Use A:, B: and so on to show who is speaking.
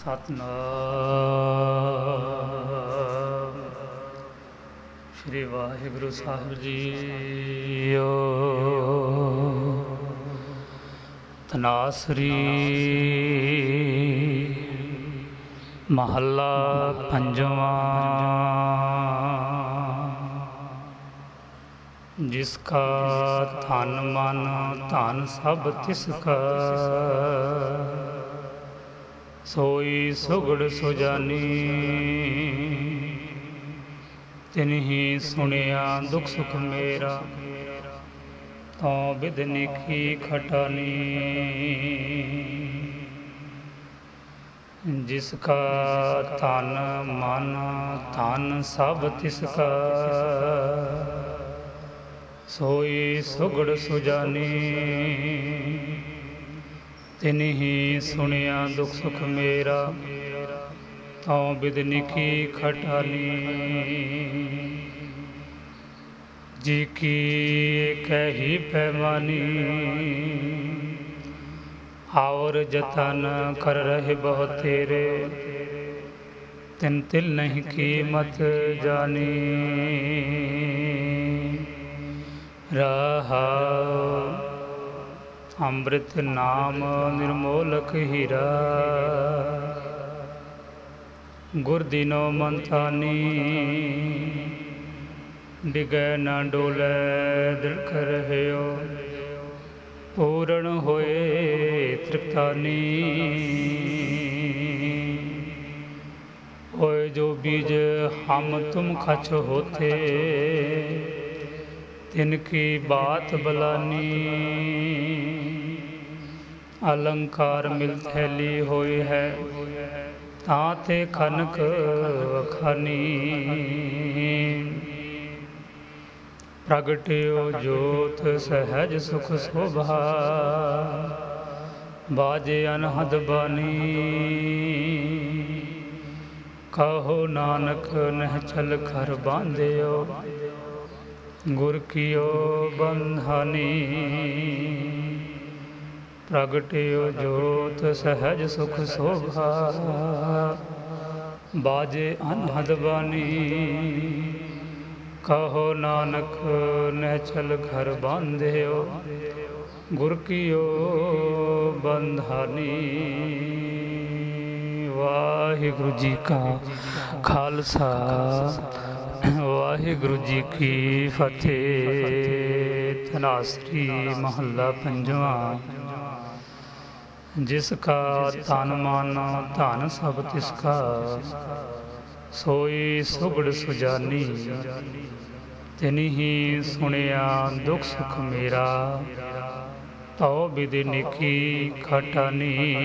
A: ਸਤਨਾਮ। ਸ੍ਰੀ ਵਾਹਿਗੁਰੂ ਸਾਹਿਬ ਜੀਓ। ਤਨਾਸਰੀ ਮਹੱਲਾ ਪੰਜਵਾਂ। ਜਿਸ ਕਾ ਧਨ ਮਨ ਧਨ ਸਭ ਤਿਸ ਕਾ। ਸੋਈ ਸੁਗੜ ਸੁਜਾਨੀ। ਤਿਨਹੀ ਸੁਣਿਆ ਦੁਖ ਸੁਖ ਮੇਰਾ ਤਉ ਬਿਦ ਨਿਖੀ ਖਟਾਨੀ। ਜਿਸ ਕਾ ਤਨ ਮਨ, ਧਨ ਸਭ ਤਿਸ ਕਾ। ਸੋਈ ਸੁਗੜ ਸੁਜਾਨੀ। ਤਿਨਹੀ ਸੁਣਿਆ ਦੁਖ ਸੁਖ ਮੇਰਾ ਤਉ ਬਿਦ ਨਿਕੀ ਖਟਾਨੀ ਜੀ ਕੀ ਕਹੀ ਪੈਮਾਨੀ ਔਰ ਜਤਨ ਕਰ ਰਹੇ ਬਹੁ ਤੇਰੇ ਤਿਨ ਤਿਲ ਨਹੀਂ ਕੀਮਤ ਜਾਨੀ ਰਹਾ ਅੰਮ੍ਰਿਤ ਨਾਮ ਨਿਰਮੋਲਕ ਹੀਰਾ। ਗੁਰ ਦੀਨੋ ਮੰਥਾਨੀ ਡਿਗੈ ਨਾ ਡੋਲੇ ਦਿਲ ਰਹਿਓ ਪੂਰਨ ਹੋਏ ਤ੍ਰਿਪਤਾਨੀ। ਹੋਏ ਜੋ ਬੀਜ ਹਮ ਤੁਮ ਖਚ ਹੋਤੇ ਤਿਨ ਕੀ ਬਾਤ ਬਲਾਨੀ। ਅਲੰਕਾਰ ਮਿਲ ਥੈਲੀ ਹੋਈ ਹੈ, ਤਾਂ ਤੇ ਖਨਕ ਵਖਾਨੀ। ਪ੍ਰਗਟਿਓ ਜੋਤ ਸਹਿਜ ਸੁਖ ਸੋਭਾ, ਬਾਜੇ ਅਨਹਦ ਬਾਣੀ ਕਹੋ ਨਾਨਕ ਨਹਿ ਚਲ ਘਰ ਬਾਂਧਿਓ ਗੁਰ ਕੀਓ ਬੰਧਾਨੀ। ਪ੍ਰਗਟਿਓ ਜੋਤ ਸਹਿਜ ਸੁਖ ਸੋਭਾ। ਬਾਜੇ ਅਨਹਦ ਬਾਣੀ। ਕਹੋ ਨਾਨਕ ਨਹਿ ਚਲ ਘਰ ਬਾਂਧਿਓ। ਗੁਰ ਕੀਓ ਬੰਧਾਨੀ। ਵਾਹਿਗੁਰੂ ਜੀ ਕਾ ਖਾਲਸਾ। ਵਾਹਿਗੁਰੂ ਜੀ ਕੀ ਫਤਿਹ। ਤਨਾਸਰੀ ਮਹੱਲਾ ਪੰਜਵਾਂ। ਜਿਸ ਕਾ ਤਨ ਮਨ ਧਨ ਸਭ ਤਿਸ ਕਾ, ਸੋਈ ਸੁਗੜ ਸੁਜਾਨੀ। ਤਿਨਹੀ ਸੁਣਿਆ ਦੁਖ ਸੁਖ ਮੇਰਾ, ਤਉ ਬਿਦ ਨਿਕੀ ਖਟਾਨੀ